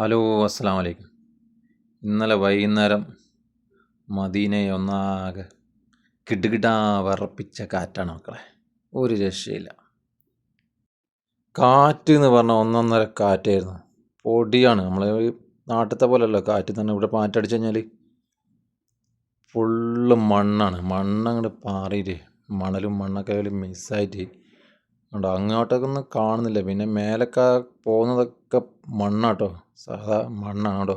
Hello അസ്സാം വലൈക്കും ഇന്നലെ വൈകുന്നേരം മദീനയെ ഒന്നാകെ കിടുകിടാ വറപ്പിച്ച കാറ്റാണ് മക്കളെ. ഒരു രക്ഷയില്ല. കാറ്റ് എന്ന് പറഞ്ഞാൽ ഒന്നൊന്നര കാറ്റായിരുന്നു. പൊടിയാണ്. നമ്മൾ നാട്ടിലത്തെ പോലെയല്ല കാറ്റ് തന്നെ ഇവിടെ മാറ്റടിച്ച് കഴിഞ്ഞാൽ ഫുള്ള് മണ്ണാണ്. മണ്ണങ്ങോട്ട് പാറിയിട്ട് മണലും മണ്ണൊക്കെ മിസ്സായിട്ട് ഉണ്ട്? അങ്ങോട്ടൊക്കെ ഒന്നും കാണുന്നില്ല. പിന്നെ മേലൊക്കെ പോകുന്നതൊക്കെ മണ്ണാട്ടോ. സാധാ മണ്ണാണ്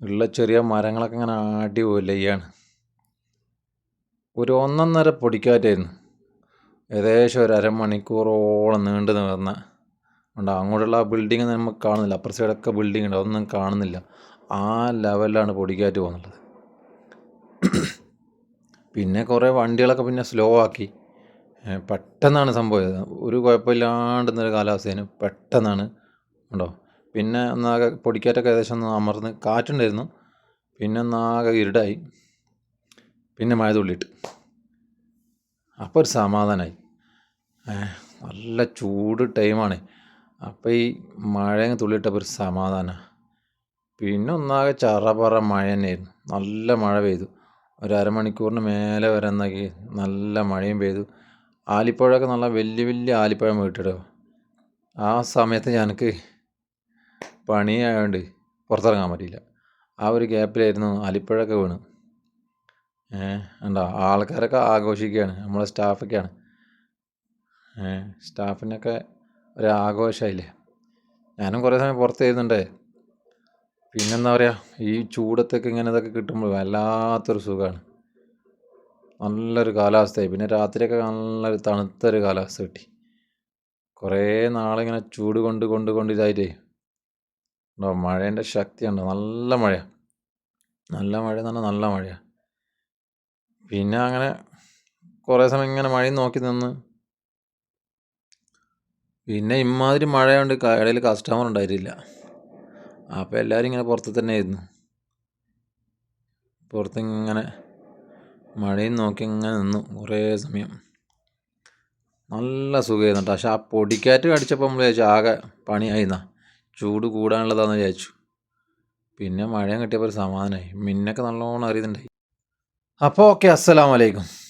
ഉള്ള ചെറിയ മരങ്ങളൊക്കെ ഇങ്ങനെ ആടി പോലെയാണ് ഒരു ഒന്നൊന്നര പൊടിക്കാറ്റായിരുന്നു. ഏകദേശം ഒരു അരമണിക്കൂറോളം നീണ്ടു നിന്ന് ഉണ്ട്? അങ്ങോട്ടുള്ള ആ ബിൽഡിങ് നമുക്ക് കാണുന്നില്ല. അപ്പുറ സൈഡൊക്കെ ബിൽഡിംഗ് ഉണ്ട്. അതൊന്നും കാണുന്നില്ല. ആ ലെവലിലാണ് പൊടിക്കാറ്റ് പോകുന്നുള്ളത് പിന്നെ കുറേ വണ്ടികളൊക്കെ പിന്നെ സ്ലോ ആക്കി. പെട്ടെന്നാണ് സംഭവം ഒരു കുഴപ്പമില്ലാണ്ട് ഇന്നൊരു കാലാവസ്ഥയാണ് പെട്ടെന്നാണ്. ഉണ്ടോ? പിന്നെ ഒന്നാകെ പൊടിക്കാറ്റൊക്കെ ഏകദേശം ഒന്ന് അമർന്ന് കാറ്റുണ്ടായിരുന്നു. പിന്നെ ഒന്നാകെ ഇരുടായി. പിന്നെ മഴ തുള്ളിയിട്ട്. അപ്പോൾ ഒരു സമാധാനമായി നല്ല ചൂട് ടൈമാണ്. അപ്പോൾ ഈ മഴ അങ്ങ് തുള്ളിയിട്ടപ്പോൾ ഒരു സമാധാനമാണ് പിന്നെ ഒന്നാകെ ചറപറ മഴ തന്നെയായിരുന്നു. നല്ല മഴ പെയ്തു. ഒരു അരമണിക്കൂറിന് മേലെ വരെ എന്നാക്കി നല്ല മഴയും പെയ്തു. ആലിപ്പഴമൊക്കെ നല്ല വലിയ വലിയ ആലിപ്പഴം വീട്ടിടും ആ സമയത്ത് ഞാനക്ക് പണിയായതുകൊണ്ട് പുറത്തിറങ്ങാൻ പറ്റിയില്ല. ആ ഒരു ഗ്യാപ്പിലായിരുന്നു ആലിപ്പഴമൊക്കെ വീണ്. ഉണ്ടോ ആൾക്കാരൊക്കെ ആഘോഷിക്കുകയാണ് നമ്മളെ സ്റ്റാഫൊക്കെയാണ്. സ്റ്റാഫിനൊക്കെ ഒരു ആഘോഷമായില്ലേ? ഞാനും കുറേ സമയം പുറത്തായിരുന്നുണ്ടേ. പിന്നെന്താ പറയുക ഈ ചൂടത്തൊക്കെ ഇങ്ങനെ ഇതൊക്കെ കിട്ടുമ്പോൾ വല്ലാത്തൊരു സുഖമാണ്. നല്ലൊരു കാലാവസ്ഥയായി. പിന്നെ രാത്രിയൊക്കെ നല്ലൊരു തണുത്തൊരു കാലാവസ്ഥ കിട്ടി. കുറേ നാളിങ്ങനെ ചൂട് കൊണ്ട് കൊണ്ട് കൊണ്ട് ഇതായിട്ടേ. ഉണ്ടോ മഴേന്റെ ശക്തിയുണ്ട്? നല്ല മഴയാണ് നല്ല മഴ എന്ന് പറഞ്ഞാൽ നല്ല മഴയാണ് പിന്നെ അങ്ങനെ കുറേ സമയം ഇങ്ങനെ മഴയും നോക്കി നിന്ന്. പിന്നെ ഇമാതിരി മഴയുണ്ട് ഇടയിൽ കസ്റ്റമർ ഉണ്ടായിരുന്നില്ല അപ്പോൾ എല്ലാവരും ഇങ്ങനെ പുറത്ത് തന്നെ ആയിരുന്നു. പുറത്ത് ഇങ്ങനെ മഴയും നോക്കി അങ്ങനെ നിന്നു കുറേ സമയം. നല്ല സുഖമായിരുന്നു പക്ഷെ ആ പൊടിക്കാറ്റ് കടിച്ചപ്പോൾ നമ്മൾ വിചാരിച്ചു ആകെ പണിയായിന്നാ. ചൂട് കൂടാനുള്ളതാണെന്ന് വിചാരിച്ചു. പിന്നെ മഴയും കിട്ടിയപ്പോൾ ഒരു സമാധാനമായി മിന്നൊക്കെ നല്ലോണം അറിയുന്നുണ്ടായി. അപ്പോൾ ഓക്കെ അസ്സലാമലൈക്കും